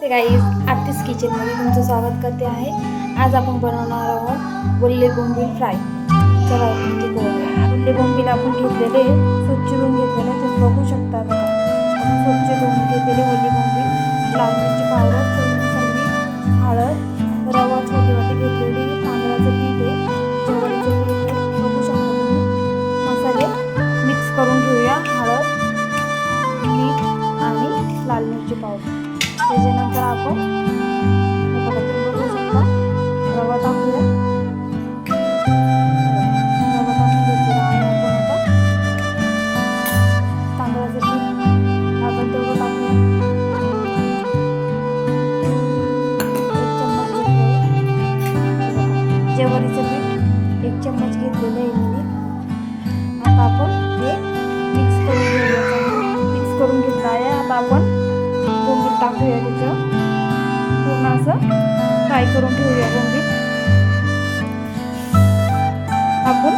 ते काही आर्टिस्ट किचनमध्ये तुमचं स्वागत करते आहे. आज आपण बनवणार आहोत वल्ले बोंबील फ्राय. चला आपण ते करूया. बोंबील आपण घेतलेले स्वच्छ धुवून घेतलेले ते बघू शकता आपण स्वच्छ धुवून घेतलेले वल्ले बोंबील लाल मिरची पावडर हळद रवा छोटी वाटी घेतलेली तांदळाचं पीठ आहे ज्वारीचं पीठ आहे. त्याच्यानंतर आपण बघू शकता रवा टाकूया रवा टाकून घेतलेला आहे आपण आता तांदळाचं पीठ आपण तेवढं टाकूया एक चम्मच घेतलं पीठ एक चम्मच घेतलेलं आहे मी. आता आपण हे मिक्स करून घेऊया मिक्स करून घेतलं आहे आता आपण टाकूया पूर्ण असं फ्राय करून ठेवूया बोंबील आपण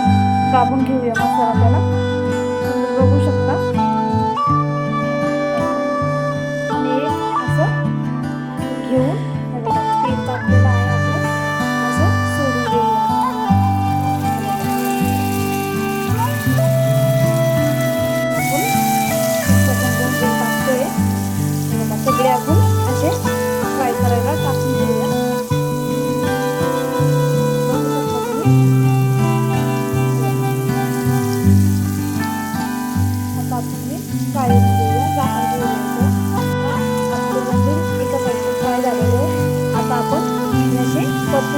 दाबून घेऊया मसाला त्याला.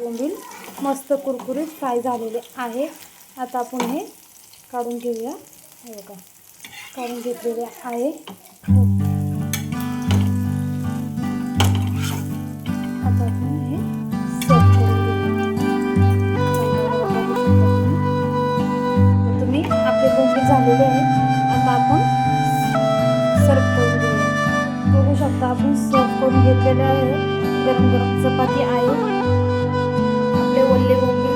बोंबील. मस्त कुरकुरीत फ्राय झालेले आहे. आता आपण हे काढून घेऊया. हे बघा काढून घेतलेले आहे. आता आपण हे सर्व करून घेऊया. तुम्ही. आपले बोंबील झालेले आहे आता आपण सर्व करून घेऊया. बघू शकता आपण सर्व करून घेतलेले आहे. गरम गरम चपाती आहे. বললে বন্ধু